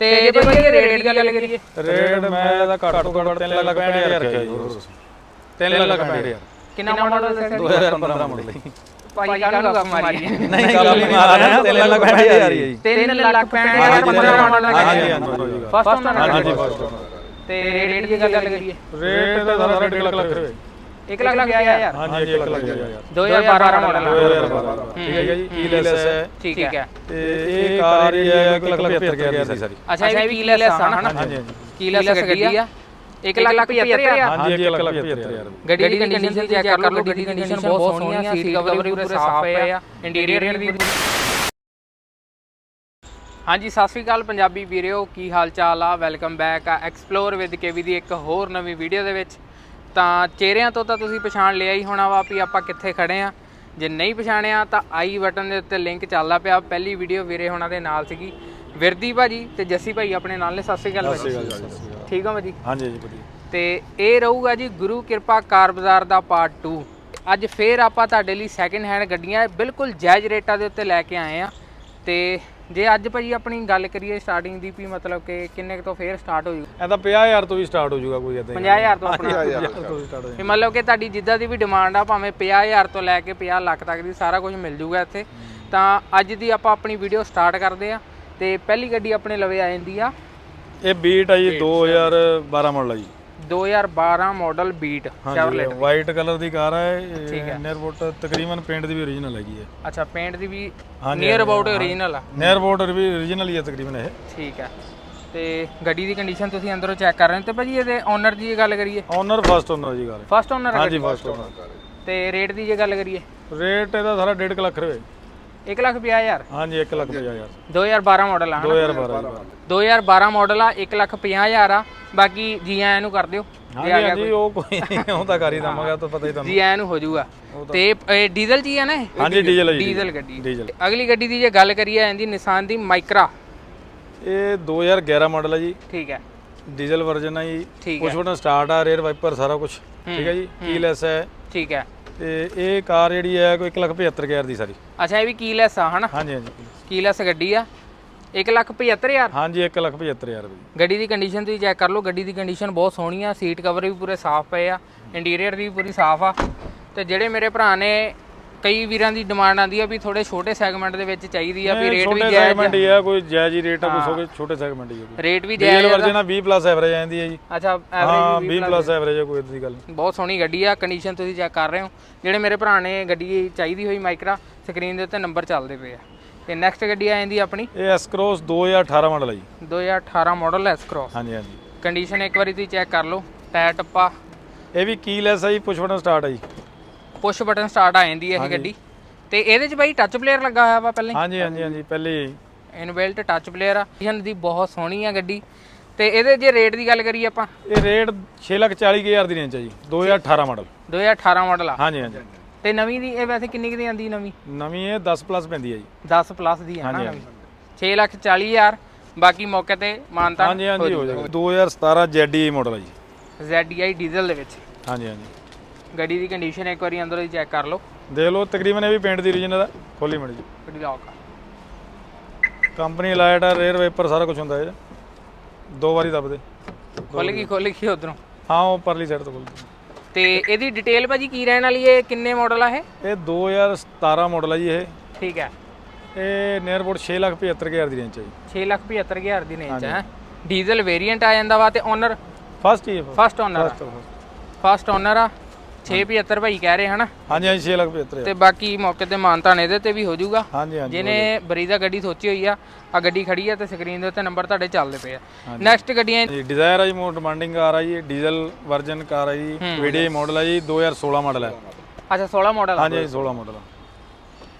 ਤੇ ਜੇ ਭਾਜੀ ਇਹ ਰੇਟ ਦੀ ਗੱਲ ਕਰੀਏ। ਰੇਟ ਮੈਂ ਇਹਦਾ ਘੱਟ ਤੋਂ ਘੱਟ 3 ਲੱਖ 65000 ਰੱਖਿਆ ਜੀ। ਹੋਰ 3 ਲੱਖ 65000 ਕਿੰਨਾ ਮਾਡਲ ਹੈ 2015 ਮਾਡਲ ਜੀ। ਭਾਈ ਕਾਹਨੂੰ ਗੱਪ ਮਾਰੀ ਨਹੀਂ ਗੱਲ ਨਹੀਂ ਮਾਰ ਰਿਹਾ 3 ਲੱਖ 65000 ਹੀ ਹੈ ਜੀ। 3 ਲੱਖ 65000 15 ਮਾਡਲ ਹਾਂਜੀ ਹੈ। ਹਾਂਜੀ ਫਸਟ ਓਨਰ ਹਾਂਜੀ ਤੇ ਰੇਟ ਦੀ ਗੱਲ ਕਰੀਏ। ਰੇਟ ਇਹਦਾ ਸਾਰਾ 1.5 ਲੱਖ ਰੁਪਏ। 1 ਲੱਖ 50000 ਹਾਂਜੀ 1 ਲੱਖ 50000 2012 ਮਾਡਲ 2012 ਠੀਕ ਹੈ ਜੀ ਈਲੈਸ ਹੈ। ਠੀਕ ਹੈ। ਤੇ ਇਹ ਕਾਰ ਹੀ ਹੈ 1 ਲੱਖ 75000 ਦੀ ਸਾਰੀ। ਅੱਛਾ ਇਹ ਵੀ ਕੀਲੈਸ ਆ ਹਨਾ? ਹਾਂਜੀ ਹਾਂਜੀ। ਕੀਲੈਸ ਗੱਡੀ ਆ। 1 ਲੱਖ 75000 ਹਾਂਜੀ 1 ਲੱਖ 75000 ਗੱਡੀ ਦੀ ਕੰਡੀਸ਼ਨ ਚੈੱਕ ਕਰ ਲਓ ਗੱਡੀ ਦੀ ਕੰਡੀਸ਼ਨ ਬਹੁਤ ਸੋਹਣੀ ਆ ਸੀਟ ਕਵਰ ਵੀ ਪੂਰੇ ਸਾਫ਼ ਪਏ ਆ ਇੰਟੀਰੀਅਰ ਵੀ ਹਾਂਜੀ ਸਤਿ ਸ੍ਰੀ ਅਕਾਲ ਪੰਜਾਬੀ ਵੀਰਿਓ ਕੀ ਹਾਲ ਚਾਲ ਆ? ਵੈਲਕਮ ਬੈਕ ਆ ਐਕਸਪਲੋਰ ਵਿਦ ਕੇਵੀ ਦੀ ਇੱਕ ਹੋਰ ਨਵੀਂ ਵੀਡੀਓ ਦੇ ਵਿੱਚ। ਤਾਂ ਚਿਹਰਿਆਂ ਤੋਂ ਤਾਂ ਤੁਸੀਂ ਪਛਾਣ ਲਿਆ ਹੀ ਹੋਣਾ ਵਾ ਵੀ ਆਪਾਂ ਕਿੱਥੇ ਖੜੇ ਆ। ਜੇ ਨਹੀਂ ਪਛਾਣਿਆ ਤਾਂ ਆਈ ਬਟਨ ਦੇ ਉੱਤੇ ਲਿੰਕ ਚੱਲਦਾ ਪਿਆ। ਪਹਿਲੀ ਵੀਡੀਓ ਵੀਰੇ ਹੋਣਾ ਦੇ ਨਾਲ ਸੀਗੀ। ਵਿਰਦੀ ਭਾਜੀ ਤੇ ਜੱਸੀ ਭਾਈ ਆਪਣੇ ਨਾਲ ਨੇ। ਸਤਿ ਸ੍ਰੀ ਅਕਾਲ ਭਾਜੀ। ਠੀਕ ਹੋ ਭਾਜੀ? ਹਾਂਜੀ ਜੀ ਵਧੀਆ। ਤੇ ਇਹ ਰਹੂਗਾ ਜੀ ਗੁਰੂ ਕਿਰਪਾ ਕਾਰ ਬਾਜ਼ਾਰ ਦਾ ਪਾਰਟ 2 ਅੱਜ ਫੇਰ ਆਪਾਂ ਤੁਹਾਡੇ ਲਈ ਸੈਕਿੰਡ ਹੈਂਡ ਗੱਡੀਆਂ ਬਿਲਕੁਲ ਜਾਇਜ਼ ਰੇਟਾਂ ਦੇ ਉੱਤੇ ਲੈ ਕੇ ਆਏ ਆ। ਤੇ ਜੇ ਅੱਜ ਭਾਜੀ ਆਪਣੀ ਗੱਲ ਕਰੀਏ ਸਟਾਰਟਿੰਗ ਦੀ ਵੀ ਮਤਲਬ ਕਿ ਕਿੰਨੇ ਕੁ ਤੋਂ ਫੇਰ ਸਟਾਰਟ ਹੋ ਜੂ? ਇਹਦਾ 50000 ਤੋਂ ਵੀ ਸਟਾਰਟ ਹੋ ਜਾਊਗਾ ਕੋਈ ਇਦਾਂ 50000 ਤੋਂ ਆਪਣਾ। ਤੋਂ ਵੀ ਸਟਾਰਟ ਹੋ ਵੀ ਮਤਲਬ ਕਿ ਤੁਹਾਡੀ ਜਿੱਦਾਂ ਦੀ ਵੀ ਡਿਮਾਂਡ ਆ ਭਾਵੇਂ 50000 ਤੋਂ ਲੈ ਕੇ 50 ਲੱਖ ਤੱਕ ਦੀ ਸਾਰਾ ਕੁਝ ਮਿਲ ਜੂਗਾ ਇੱਥੇ। ਤਾਂ ਅੱਜ ਦੀ ਆਪਾਂ ਆਪਣੀ ਵੀਡੀਓ ਸਟਾਰਟ ਕਰਦੇ ਆ ਤੇ ਪਹਿਲੀ ਗੱਡੀ ਆਪਣੇ ਲਵੇ ਆ ਜਾਂਦੀ ਆ। ਇਹ ਬੀਟ ਆ ਜੀ 2012 ਮਾਡਲ ਆ ਜੀ। 2012 ਮਾਡਲ ਬੀਟ ਹਾਂਜੀ ਵਾਈਟ ਕਲਰ ਦੀ ਕਾਰ ਹੈ ਠੀਕ ਹੈ। ਨੇਅਰਬੋਟ ਤਕਰੀਬਨ ਪੇਂਟ ਦੀ ਵੀ ਓਰੀਜਨਲ ਹੈਗੀ ਹੈ। ਅੱਛਾ ਪੇਂਟ ਦੀ ਵੀ ਹਾਂਜੀ, ਨੀਅਰ ਅਬਾਊਟ ਓਰੀਜਨਲ ਆ। ਨੇਅਰਬੋਟ ਵੀ ਓਰੀਜਨਲ ਹੀ ਹੈ ਤਕਰੀਬਨ ਇਹ। ਠੀਕ ਹੈ। ਤੇ ਗੱਡੀ ਦੀ ਕੰਡੀਸ਼ਨ ਤੁਸੀਂ ਅੰਦਰੋਂ ਚੈੱਕ ਕਰ ਰਹੇ ਹੋ ਤੇ ਭਾਜੀ ਇਹਦੇ ਓਨਰ ਦੀ ਜੇ ਗੱਲ ਕਰੀਏ। ਓਨਰ ਫਸਟ ਓਨਰ ਜੀ ਕਾਰ ਫਸਟ ਓਨਰ ਹਾਂਜੀ ਫਸਟ ਓਨਰ ਤੇ ਰੇਟ ਦੀ ਜੇ ਗੱਲ ਕਰੀਏ। ਰੇਟ ਇਹਦਾ ਸਾਰਾ 1.5 ਲੱਖ ਰੁਪਏ। 1 ਲੱਖ 50000 ਹਾਂਜੀ 1 ਲੱਖ 50000 2012 ਮਾਡਲ ਆ ਹਨਾ? 2012 ਜੀ। 2012 ਮਾਡਲ ਆ 1 ਲੱਖ 50000 ਆ। ਬਾਕੀ ਜੀ ਆਇਆਂ ਨੂੰ ਕਰ ਦਿਓ। ਹਾਂਜੀ ਹਾਂਜੀ ਉਹ ਕੋਈ ਉਹ ਤਾਂ ਕਰ ਹੀ ਦਵਾਂਗਾ ਤਾਂ ਪਤਾ ਹੀ ਤੁਹਾਨੂੰ। ਜੀ ਆਇਆਂ ਨੂੰ ਹੋ ਜਾਊਗਾ। ਤੇ ਇਹ ਡੀਜ਼ਲ ਜੀ ਆ ਨਾ ਇਹ? ਹਾਂਜੀ ਡੀਜ਼ਲ ਹੈ ਜੀ ਡੀਜ਼ਲ ਗੱਡੀ। ਡੀਜ਼ਲ। ਅਗਲੀ ਗੱਡੀ ਦੀ ਜੇ ਗੱਲ ਕਰੀਏ ਇਹਦੀ ਨਿਸਾਨ ਦੀ ਮਾਈਕਰਾ ਇਹ 2011 ਮਾਡਲ ਹੈ ਜੀ। ਠੀਕ ਹੈ। ਡੀਜ਼ਲ ਵਰਜ਼ਨ ਹੈ ਜੀ। ਠੀਕ ਕੁਝ ਬਟਨ ਸਟਾਰਟ ਆ ਰੇਅਰ ਵਾਈਪਰ ਸਾਰਾ ਕੁਝ ਠੀਕ ਹੈ ਜੀ। ਕੀਲੈਸ ਹੈ। ਠੀਕ ਹੈ। ਤੇ ਇਹ ਕਾਰ ਜਿਹੜੀ ਹੈ ਕੋਈ 175000 ਦੀ ਸਾਰੀ। ਅੱਛਾ ਇਹ ਵੀ ਕੀਲੈਸ ਆ ਹਨਾ? ਹਾਂਜੀ ਹਾਂਜੀ। ਕੀਲੈਸ ਗੱਡੀ ਆ। 1 ਲੱਖ 75000 ਹਾਂਜੀ 175000 ਰੁਪਏ ਗੱਡੀ ਦੀ ਕੰਡੀਸ਼ਨ ਤੁਸੀਂ ਚੈੱਕ ਕਰ ਲਓ ਗੱਡੀ ਦੀ ਕੰਡੀਸ਼ਨ ਬਹੁਤ ਸੋਹਣੀ ਆ ਸੀਟ ਕਵਰ ਵੀ ਪੂਰੇ ਸਾਫ਼ ਪਏ ਆ ਇੰਟੀਰੀਅਰ ਵੀ ਪੂਰੀ ਸਾਫ਼ ਆ। ਤੇ ਜਿਹੜੇ ਮੇਰੇ ਭਰਾ ਨੇ ਕਈ ਵੀਰਾਂ ਦੀ ਡਿਮਾਂਡ ਆਂਦੀ ਆ ਵੀ ਥੋੜੇ ਛੋਟੇ ਸੈਗਮੈਂਟ ਦੇ ਵਿੱਚ ਚਾਹੀਦੀ ਆ ਵੀ ਰੇਟ ਵੀ ਜਾਇਜ਼ ਸੈਗਮੈਂਟ ਹੀ ਹੈ ਕੋਈ ਜਾਇਜ਼ ਹੀ ਰੇਟ ਆ ਕੋਈ ਛੋਟੇ ਛੋਟੇ ਸੈਗਮੈਂਟ ਹੀ ਹੈ ਰੇਟ ਵੀ ਜਾਇਜ਼ ਵਰਜ਼ਨ ਆ 20 ਪਲੱਸ ਐਵਰੇਜ ਆਂਦੀ ਹੈ ਜੀ। ਅੱਛਾ ਹਾਂ ਐਵਰੇਜ 20 ਪਲੱਸ ਐਵਰੇਜ ਹੈ ਕੋਈ ਇਦਾਂ ਦੀ ਗੱਲ। ਬਹੁਤ ਸੋਹਣੀ ਗੱਡੀ ਆ ਕੰਡੀਸ਼ਨ ਤੁਸੀਂ ਚੈੱਕ ਕਰ ਰਹੇ ਹੋ। ਜਿਹੜੇ ਮੇਰੇ ਭਰਾ ਨੇ ਗੱਡੀ ਚਾਹੀਦੀ ਹੋਈ ਮਾਈਕਰਾ ਸਕਰੀਨ ਦੇ ਉੱਤੇ ਨੰਬਰ ਚੱਲਦੇ ਪਏ ਆ। ਤੇ ਨੈਕਸਟ ਗੱਡੀ ਆ ਜਾਂਦੀ ਆਪਣੀ? ਇਹ ਐਸ ਕ੍ਰੋਸ 2018 ਮਾਡਲ ਹੈ ਜੀ। 2018 ਮਾਡਲ ਐਸ ਕ੍ਰੋਸ ਹਾਂਜੀ ਹਾਂਜੀ। ਕੰਡੀਸ਼ਨ ਇੱਕ ਵਾਰੀ ਤੁਸੀਂ ਚੈੱਕ ਕਰ ਲਓ। ਟਾਇਰ ਟੱਪਾ। ਇਹ ਵੀ ਕੀਲੈਸ ਹੈ ਜੀ ਪੁਸ਼ ਬਟਨ ਸਟਾਰਟ ਹੈ ਜੀ। ਪੁਸ਼ ਬਟਨ ਸਟਾਰਟ ਆ ਜਾਂਦੀ ਹੈ ਇਹ ਗੱਡੀ। ਤੇ ਇਹਦੇ 'ਚ ਬਾਈ ਟੱਚ ਪਲੇਅਰ ਲੱਗਾ ਹੋਇਆ ਵਾ ਪਹਿਲਾਂ ਹਾਂਜੀ ਹਾਂਜੀ ਹਾਂਜੀ ਪਹਿਲੇ। ਇਨਬਿਲਟ ਟੱਚ ਪਲੇਅਰ ਆ। ਇਹਨ ਦੀ ਬਹੁਤ ਸੋਹਣੀ ਆ ਗੱਡੀ। ਤੇ ਇਹਦੇ ਜੇ ਰੇਟ ਦੀ ਗੱਲ ਕਰੀਏ ਆਪਾਂ? ਇਹ ਰੇਟ 640000 ਦੀ ਰੇਂਜ ਹੈ ਜੀ। 2018 ਮਾਡਲ 2018 ਮਾਡਲ ਆ। ਹਾਂਜੀ ਹਾਂਜੀ। ਤੇ ਨਵੀਂ ਦੀ ਇਹ ਵੈਸੇ ਕਿੰਨੀ ਕੁ ਦੀ ਆਂਦੀ ਨਵੀਂ? ਨਵੀਂ ਇਹ 10 ਪਲੱਸ ਪੈਂਦੀ ਹੈ ਜੀ। 10 ਪਲੱਸ ਦੀ ਹੈ ਨਾ ਨਵੀਂ। 6 ਲੱਖ 40 ਹਜ਼ਾਰ। ਬਾਕੀ ਮੌਕੇ ਤੇ ਮਾਨਤਾ ਹਾਂਜੀ ਹਾਂਜੀ ਹੋ ਜਾਏਗਾ 2017 ZDI ਮਾਡਲ ਹੈ ਜੀ। ZDI ਡੀਜ਼ਲ ਦੇ ਵਿੱਚ। ਹਾਂਜੀ ਹਾਂਜੀ। ਗੱਡੀ ਦੀ ਕੰਡੀਸ਼ਨ ਇੱਕ ਵਾਰੀ ਅੰਦਰੋਂ ਹੀ ਚੈੱਕ ਕਰ ਲਓ। ਦੇਖ ਲਓ ਤਕਰੀਬਨ ਇਹ ਵੀ ਪੇਂਟ ਦੀ ਓਰੀਜਨਲ ਹੈ ਖੋਲੀ ਮੜੀ ਜੀ ਗੱਡੀ ਲੌਕ ਆ। ਕੰਪਨੀ ਲਾਈਟ ਆ ਰੇਅਰ ਵਾਈਪਰ ਸਾਰਾ ਕੁਝ ਹੁੰਦਾ ਇਹ। ਦੋ ਵਾਰੀ ਦੱਬਦੇ। ਖੁੱਲ ਗਈ ਖੁੱਲ ਗਈ ਉਧਰੋਂ। ਹਾਂ ਉਹ ਪਰਲੀ ਸਾਈਡ ਤੋਂ ਖੋਲ੍ਹਦੇ ਤੇ ਇਹਦੀ ਡਿਟੇਲ ਭਾਜੀ ਕੀ ਰਹਿਣ ਵਾਲੀ ਹੈ? ਕਿੰਨੇ ਮਾਡਲ ਆ ਇਹ? ਇਹ 2017 ਮਾਡਲ ਹੈ ਜੀ ਇਹ। ਠੀਕ ਹੈ। ਇਹ ਨੀਅਰਬੋਟ 675000 ਦੀ ਰੇਂਜ ਹੈ ਜੀ। 6 ਲੱਖ 75 ਹਜ਼ਾਰ ਦੀ ਰੇਂਜ ਹੈ? ਡੀਜ਼ਲ ਵੇਰੀਐਂਟ ਆ ਜਾਂਦਾ ਵਾ ਤੇ ਓਨਰ ਫਸਟ ਹੈ ਫਸਟ ਓਨਰ ਫਸਟ ਓਨਰ ਆ। 675 ਭਾਈ ਕਹਿ ਰਹੇ ਹਨਾ? ਹਾਂਜੀ ਹਾਂਜੀ 675000 ਤੇ ਬਾਕੀ ਮੌਕੇ ਤੇ ਮਾਨਤਾਨ ਇਹਦੇ ਤੇ ਵੀ ਹੋ ਜਾਊਗਾ। ਹਾਂਜੀ ਹਾਂਜੀ ਜਿਹਨੇ ਬਰੀਜ਼ਾ ਗੱਡੀ ਸੋਚੀ ਹੋਈ ਆ ਆ ਗੱਡੀ ਖੜੀ ਆ ਤੇ ਸਕਰੀਨ ਦੇ ਉੱਤੇ ਨੰਬਰ ਤੁਹਾਡੇ ਚੱਲਦੇ ਪਏ ਆ। ਨੈਕਸਟ ਗੱਡੀਆਂ ਜੀ ਡਿਜ਼ਾਇਰ ਹੈ ਜੀ ਮੋਰ ਡਿਮਾਂਡਿੰਗ ਕਾਰ ਹੈ ਜੀ ਡੀਜ਼ਲ ਵਰਜ਼ਨ ਕਾਰ ਹੈ ਜੀ ਵੀਡੀਆਈ ਮਾਡਲ ਹੈ ਜੀ 2016 ਮਾਡਲ ਹੈ ਅੱਛਾ 16 ਮਾਡਲ ਹਾਂਜੀ ਹਾਂਜੀ 16 ਮਾਡਲ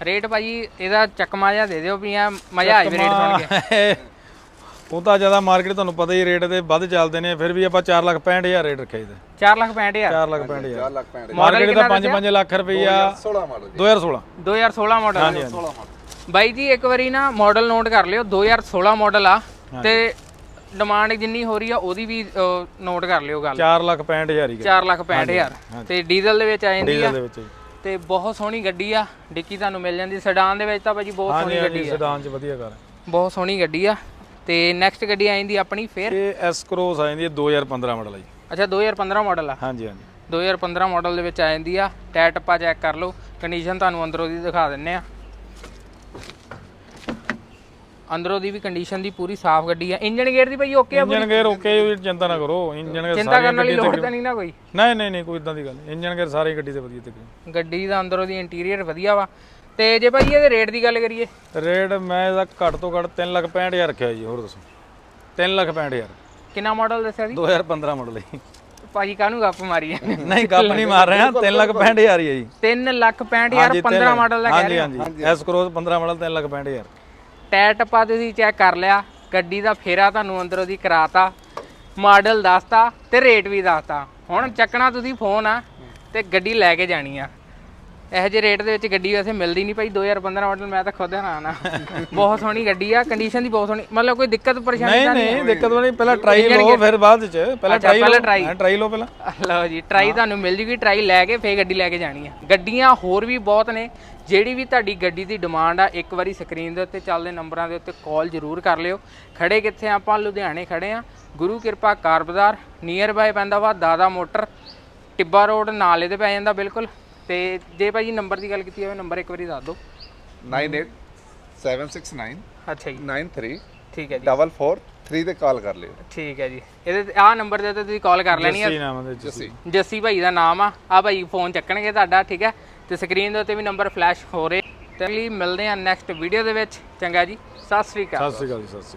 ਰੇਟ ਭਾਜੀ ਇਹਦਾ ਚੱਕਮਾ ਜਿਹਾ ਦੇ ਦਿਓ ਵੀ ਆ ਮਜ਼ਾ ਆਏ ਰੇਟ ਸੁਣ ਕੇ। ਉਹ ਤਾਂ ਜ਼ਿਆਦਾ ਮਾਰਕੀਟ ਤੁਹਾਨੂੰ ਪਤਾ ਹੀ ਰੇਟ ਦੇ ਵੱਧ ਚੱਲਦੇ ਨੇ ਫਿਰ ਵੀ ਆਪਾਂ 4 ਲੱਖ 65000 ਰੇਟ ਰੱਖਿਆ ਜੀ 4 ਲੱਖ 65 ਹਜ਼ਾਰ? 4 ਲੱਖ 65000 4 ਲੱਖ 65 ਮਾਰਕੀਟ ਦਾ 5-5 ਲੱਖ ਰੁਪਈਆ 16 ਮਾਡਲ 2016 2016 ਮਾਡਲ 16 ਮਾਡਲ ਬਾਈ ਜੀ ਇੱਕ ਵਾਰੀ ਨਾ ਮਾਡਲ ਨੋਟ ਕਰ ਲਿਓ 2016 ਮਾਡਲ ਆ ਤੇ ਡਿਮਾਂਡ ਜਿੰਨੀ ਹੋ ਰਹੀ ਆ ਉਹਦੀ ਵੀ ਨੋਟ ਕਰ ਲਿਓ ਗੱਲ। 4 ਲੱਖ 65000 ਹੀ 4 ਲੱਖ 65 ਹਜ਼ਾਰ। ਤੇ ਡੀਜ਼ਲ ਦੇ ਵਿੱਚ ਆ ਜਾਂਦੀ ਆ। ਡੀਜ਼ਲ ਦੇ ਵਿੱਚ। ਜੀ। ਤੇ ਬਹੁਤ ਸੋਹਣੀ ਗੱਡੀ ਆ। ਡਿੱਕੀ ਤੁਹਾਨੂੰ ਮਿਲ ਜਾਂਦੀ। ਸੈਡਾਨ ਦੇ ਵਿੱਚ ਤਾਂ ਭਾਜੀ ਬਹੁਤ ਹਾਂਜੀ ਸੋਹਣੀ ਹਾਂਜੀ ਗੱਡੀ ਆ। ਸੈਡਾਨ ਚ ਵਧੀਆ ਕਾਰ ਬਹੁਤ ਸੋਹਣੀ ਗੱਡੀ ਆ। ਤੇ ਨੈਕਸਟ ਗੱਡੀ ਆ ਜਾਂਦੀ ਆਪਣੀ ਫੇਰ? ਇਹ ਐਸ ਕਰੋਸ ਆ ਜਾਂਦੀ ਹੈ 2015 ਮਾਡਲ ਹੈ ਜੀ। ਅੱਛਾ 2015 ਮਾਡਲ ਆ? ਹਾਂਜੀ ਹਾਂਜੀ। 2015 ਮਾਡਲ ਦੇ ਵਿੱਚ ਆ ਜਾਂਦੀ ਆ। ਟਾਇਰ ਟੱਪਾ ਚੈੱਕ ਕਰ ਲਓ। ਕੰਡੀਸ਼ਨ ਤੁਹਾਨੂੰ ਅੰਦਰੋਂ ਦੀ ਦਿਖਾ ਦਿੰਨੇ ਆ। ਅੰਦਰੋਂ ਦੀ ਵੀ ਕੰਡੀਸ਼ਨ ਦੀ ਪੂਰੀ ਸਾਫ਼ ਗੱਡੀ ਆ। ਇੰਜਨ ਗੇਅਰ ਦੀ ਭਾਈ ਓਕੇ ਆ ਇੰਜਨ ਗੇਅਰ ਓਕੇ ਵੀ ਚਿੰਤਾ ਨਾ ਕਰੋ। ਇੰਜਨ ਗੇਅਰ ਚਿੰਤਾ ਕਰਨ ਵਾਲੀ ਲੋੜ ਤਾਂ ਨਹੀਂ ਨਾ ਕੋਈ? ਨਹੀਂ ਨਹੀਂ ਨਹੀਂ ਕੋਈ ਇਦਾਂ ਦੀ ਗੱਲ ਇੰਜਨ ਗੇਅਰ ਸਾਰੀ ਗੱਡੀ ਤੇ ਵਧੀਆ ਤਕਰੀਬਨ। ਗੱਡੀ ਦਾ ਅੰਦਰੋਂ ਦੀ ਇੰਟੀਰੀਅਰ ਵਧੀਆ ਵਾ। ਤੇ ਜੇ ਭਾਈ ਇਹਦੇ ਰੇਟ ਦੀ ਗੱਲ ਕਰੀਏ? ਰੇਟ ਮੈਂ ਇਹਦਾ ਘੱਟ ਤੋਂ ਘੱਟ 3 ਲੱਖ 65000 ਰੱਖਿਆ ਜੀ ਹੋਰ ਦੱਸੋ। 3 ਲੱਖ 65000 ਕਿੰਨਾ ਮਾਡਲ ਦੱਸਿਆ ਸੀ? 2015 ਮਾਡਲ ਹੈ ਭਾਜੀ ਕਾਹਨੂੰ ਗੱਪ ਮਾਰੀ ਜਾਂਦੇ ਨਹੀਂ ਗੱਪ ਨਹੀਂ ਮਾਰ ਰਹੇ ਹਾਂ 3 ਲੱਖ 65000 ਹੀ ਹੈ ਜੀ। 3 ਲੱਖ 65000 15 ਮਾਡਲ ਦਾ ਕਹਿ ਹਾਂਜੀ ਰਹੇ ਹਾਂਜੀ S Cross 15 model 3 lakh 65000 tyre ਟੱਪਾ ਤੁਸੀਂ ਚੈੱਕ ਕਰ ਲਿਆ ਗੱਡੀ ਦਾ ਫੇਰਾ ਤੁਹਾਨੂੰ ਅੰਦਰੋਂ ਦੀ ਕਰਾਤਾ ਮਾਡਲ ਦੱਸਤਾ ਤੇ ਰੇਟ ਵੀ ਦੱਸਤਾ। ਹੁਣ ਚੱਕਣਾ ਤੁਸੀਂ ਫੋਨ ਆ ਤੇ ਗੱਡੀ ਲੈ ਕੇ ਜਾਣੀ ਆ। ਇਹੋ ਜਿਹੇ ਰੇਟ ਦੇ ਵਿੱਚ ਗੱਡੀ ਵੈਸੇ ਮਿਲਦੀ ਨਹੀਂ ਭਾਈ 2015 ਮਾਡਲ ਮੈਂ ਤਾਂ ਖੁਦ ਹੈਰਾਨ ਆ। ਬਹੁਤ ਸੋਹਣੀ ਗੱਡੀ ਆ ਕੰਡੀਸ਼ਨ ਦੀ ਬਹੁਤ ਸੋਹਣੀ ਮਤਲਬ ਕੋਈ ਦਿੱਕਤ ਪਰੇਸ਼ਾਨੀ ਨਹੀਂ ਨਹੀਂ ਦਿੱਕਤ ਵਾਲੀ ਪਹਿਲਾਂ ਟਰਾਈ ਲਓ ਫਿਰ ਬਾਅਦ ਚ ਪਹਿਲਾਂ ਟਰਾਈ ਪਹਿਲਾਂ। ਹਾਂ ਟਰਾਈ ਲਓ ਪਹਿਲਾਂ। ਲਓ ਜੀ ਟਰਾਈ ਤੁਹਾਨੂੰ ਮਿਲ ਜੂਗੀ ਟਰਾਈ ਲੈ ਕੇ ਫੇਰ ਗੱਡੀ ਲੈ ਕੇ ਜਾਣੀ ਆ। ਗੱਡੀਆਂ ਹੋਰ ਵੀ ਬਹੁਤ ਨੇ ਜਿਹੜੀ ਵੀ ਤੁਹਾਡੀ ਗੱਡੀ ਦੀ ਡਿਮਾਂਡ ਆ ਇੱਕ ਵਾਰੀ ਸਕਰੀਨ ਦੇ ਉੱਤੇ ਚੱਲਦੇ ਨੰਬਰਾਂ ਦੇ ਉੱਤੇ ਕਾਲ ਜ਼ਰੂਰ ਕਰ ਲਿਓ। ਖੜੇ ਕਿੱਥੇ? ਆਪਾਂ ਲੁਧਿਆਣੇ ਖੜੇ ਆ। ਗੁਰੂ ਕਿਰਪਾ ਕਾਰ ਬਾਜ਼ਾਰ ਨੀਅਰ ਬਾਏ ਪੈਂਦਾ ਵਾ ਦਾਦਾ ਮੋਟਰ ਟਿੱਬਾ ਰੋਡ ਨਾਲੇ ਤੇ ਪੈ ਜਾਂਦਾ ਬਿਲਕੁਲ। ਤੇ ਜੇ ਭਾਜੀ ਨੰਬਰ ਦੀ ਗੱਲ ਕੀਤੀ ਜਾਵੇ ਨੰਬਰ ਇੱਕ ਵਾਰੀ ਦੱਸ ਦਿਓ। 98 ਅੱਛਾ ਜੀ। 769 ਠੀਕ ਹੈ ਜੀ। 443 ਤੇ ਕਾਲ ਕਰ ਲਿਓ। ਠੀਕ ਹੈ ਜੀ। ਇਹਦੇ ਆਹ ਨੰਬਰ ਦੇ ਉੱਤੇ ਤੁਸੀਂ ਕਾਲ ਕਰ ਲੈਣੀ ਆ। ਜੱਸੀ ਨਾਮ ਦੇ ਜੱਸੀ। ਜੱਸੀ ਭਾਈ ਦਾ ਨਾਮ ਆ। ਆ ਭਾਈ ਫੋਨ ਚੱਕਣਗੇ ਤੁਹਾਡਾ ਠੀਕ ਹੈ। ਤੇ ਸਕਰੀਨ ਦੇ ਉੱਤੇ ਵੀ ਨੰਬਰ ਫਲੈਸ਼ ਹੋ ਰਹੇ। ਤੇ ਅਗਲੀ ਮਿਲਦੇ ਆ ਨੈਕਸਟ ਵੀਡੀਓ ਦੇ ਵਿੱਚ। ਚੰਗਾ ਜੀ। ਸਤਿ ਸ੍ਰੀ ਅਕਾਲ। ਸਤਿ ਸ਼੍ਰੀ ਅਕਾਲ ਜੀ ਸਤਿ ਸ਼੍ਰੀ ਅਕਾਲ।